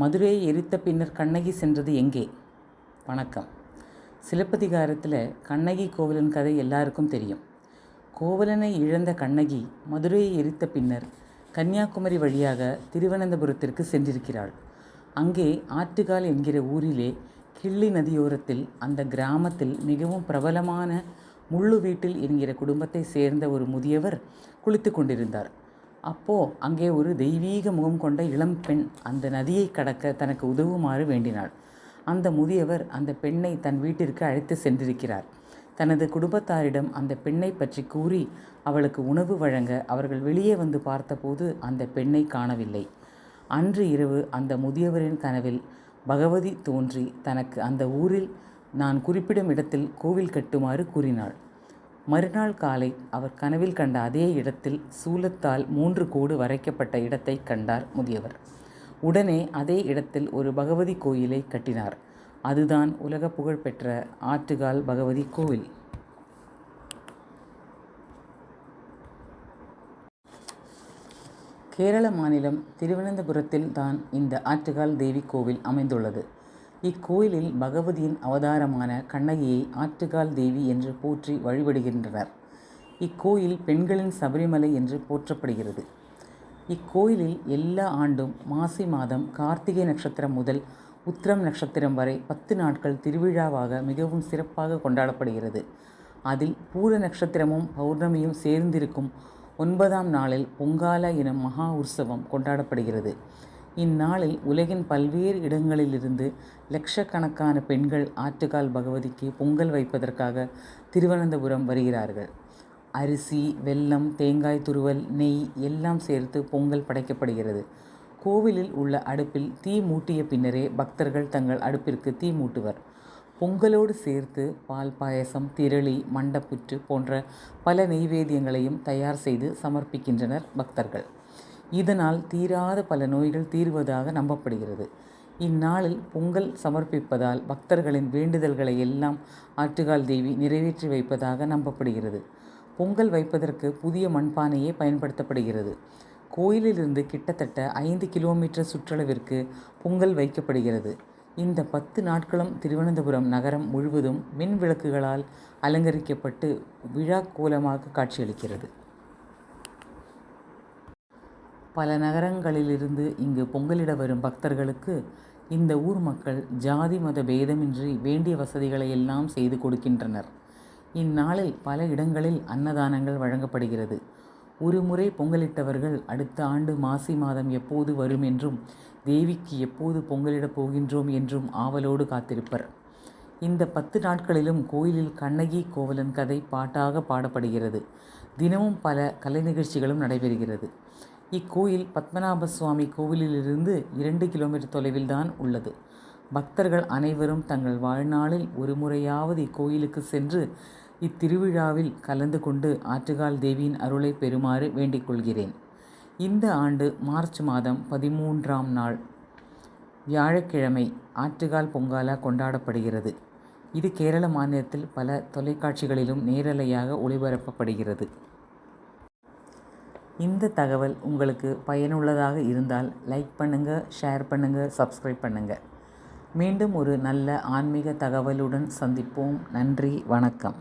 மதுரையை எரித்த பின்னர் கண்ணகி சென்றது எங்கே? வணக்கம். சிலப்பதிகாரத்தில் கண்ணகி கோவலன் கதை எல்லாருக்கும் தெரியும். கோவலனை இழந்த கண்ணகி மதுரையை எரித்த பின்னர் கன்னியாகுமரி வழியாக திருவனந்தபுரத்திற்கு சென்றிருக்கிறாள். அங்கே ஆற்றுகால் என்கிற ஊரிலே கிள்ளி நதியோரத்தில் அந்த கிராமத்தில் மிகவும் பிரபலமான முள்ளு வீட்டில் என்கிற குடும்பத்தை சேர்ந்த ஒரு முதியவர் குளித்து கொண்டிருந்தார். அப்போது அங்கே ஒரு தெய்வீக முகம் கொண்ட இளம் பெண் அந்த நதியை கடக்க தனக்கு உதவுமாறு வேண்டினாள். அந்த முதியவர் அந்த பெண்ணை தன் வீட்டிற்கு அழைத்து சென்றிருக்கிறார். தனது குடும்பத்தாரிடம் அந்த பெண்ணை பற்றி கூறி அவளுக்கு உணவு வழங்க அவர்கள் வெளியே வந்து பார்த்தபோது அந்த பெண்ணை காணவில்லை. அன்று இரவு அந்த முதியவரின் கனவில் பகவதி தோன்றி தனக்கு அந்த ஊரில் நான் குறிப்பிடும் இடத்தில் கோவில் கட்டுமாறு கூறினாள். மறுநாள் காலை அவர் கனவில் கண்ட அதே இடத்தில் சூலத்தால் மூன்று கோடு வரைக்கப்பட்ட இடத்தை கண்டார் முதியவர். உடனே அதே இடத்தில் ஒரு பகவதி கோயிலை கட்டினார். அதுதான் உலக புகழ்பெற்ற ஆற்றுகால் பகவதி கோவில். கேரள மாநிலம் திருவனந்தபுரத்தில் தான் இந்த ஆற்றுகால் தேவி கோவில் அமைந்துள்ளது. இக்கோயிலில் பகவதியின் அவதாரமான கண்ணகியை ஆற்றுக்கால் தேவி என்று போற்றி வழிபடுகின்றனர். இக்கோயில் பெண்களின் சபரிமலை என்று போற்றப்படுகிறது. இக்கோயிலில் எல்லா ஆண்டும் மாசி மாதம் கார்த்திகை நட்சத்திரம் முதல் உத்திரம் நட்சத்திரம் வரை பத்து நாட்கள் திருவிழாவாக மிகவும் சிறப்பாக கொண்டாடப்படுகிறது. அதில் பூர நட்சத்திரமும் பௌர்ணமியும் சேர்ந்திருக்கும் ஒன்பதாம் நாளில் பொங்கால எனும் மகா உற்சவம் கொண்டாடப்படுகிறது. இந்நாளில் உலகின் பல்வேறு இடங்களிலிருந்து லட்சக்கணக்கான பெண்கள் ஆற்றுக்கால் பகவதிக்கு பொங்கல் வைப்பதற்காக திருவனந்தபுரம் வருகிறார்கள். அரிசி வெல்லம் தேங்காய் துருவல் நெய் எல்லாம் சேர்த்து பொங்கல் படைக்கப்படுகிறது. கோவிலில் உள்ள அடுப்பில் தீ மூட்டிய பின்னரே பக்தர்கள் தங்கள் அடுப்பிற்கு தீ மூட்டுவர். பொங்கலோடு சேர்த்து பால் பாயசம் திரளி மண்டப்புற்று போன்ற பல நெய்வேத்தியங்களையும் தயார் செய்து சமர்ப்பிக்கின்றனர் பக்தர்கள். இதனால் தீராத பல நோய்கள் தீர்வதாக நம்பப்படுகிறது. இந்நாளில் பொங்கல் சமர்ப்பிப்பதால் பக்தர்களின் வேண்டுதல்களை எல்லாம் ஆற்றுகால் தேவி நிறைவேற்றி வைப்பதாக நம்பப்படுகிறது. பொங்கல் வைப்பதற்கு புதிய மண்பானையே பயன்படுத்தப்படுகிறது. கோயிலிலிருந்து கிட்டத்தட்ட ஐந்து கிலோமீட்டர் சுற்றளவிற்கு பொங்கல் வைக்கப்படுகிறது. இந்த பத்து நாட்களும் திருவனந்தபுரம் நகரம் முழுவதும் மின் விளக்குகளால் அலங்கரிக்கப்பட்டு விழா கோலமாக காட்சியளிக்கிறது. பல நகரங்களிலிருந்து இங்கு பொங்கலிட வரும் பக்தர்களுக்கு இந்த ஊர் மக்கள் ஜாதி மத பேதமின்றி வேண்டிய வசதிகளை எல்லாம் செய்து கொடுக்கின்றனர். இந்நாளில் பல இடங்களில் அன்னதானங்கள் வழங்கப்படுகிறது. ஒரு முறை பொங்கலிட்டவர்கள் அடுத்த ஆண்டு மாசி மாதம் எப்போது வரும் என்றும் தேவிக்கு எப்போது பொங்கலிடப் போகின்றோம் என்றும் ஆவலோடு காத்திருப்பர். இந்த பத்து நாட்களிலும் கோயிலில் கண்ணகி கோவலன் கதை பாட்டாக பாடப்படுகிறது. தினமும் பல கலை நிகழ்ச்சிகளும் நடைபெறுகிறது. இக்கோயில் பத்மநாப சுவாமி கோவிலிலிருந்து இரண்டு கிலோமீட்டர் தொலைவில் தான் உள்ளது. பக்தர்கள் அனைவரும் தங்கள் வாழ்நாளில் ஒரு முறையாவது இக்கோயிலுக்கு சென்று இத்திருவிழாவில் கலந்து கொண்டு ஆற்றுகால் தேவியின் அருளை பெறுமாறு வேண்டிக் கொள்கிறேன். இந்த ஆண்டு மார்ச் மாதம் பதிமூன்றாம் நாள் வியாழக்கிழமை ஆற்றுகால் பொங்காலா கொண்டாடப்படுகிறது. இது கேரள மாநிலத்தில் பல தொலைக்காட்சிகளிலும் நேரலையாக ஒளிபரப்பப்படுகிறது. இந்த தகவல் உங்களுக்கு பயனுள்ளதாக இருந்தால் லைக் பண்ணுங்கள் ஷேர் பண்ணுங்கள் சப்ஸ்கிரைப் பண்ணுங்கள் மீண்டும் ஒரு நல்ல ஆன்மீக தகவலுடன் சந்திப்போம். நன்றி வணக்கம்.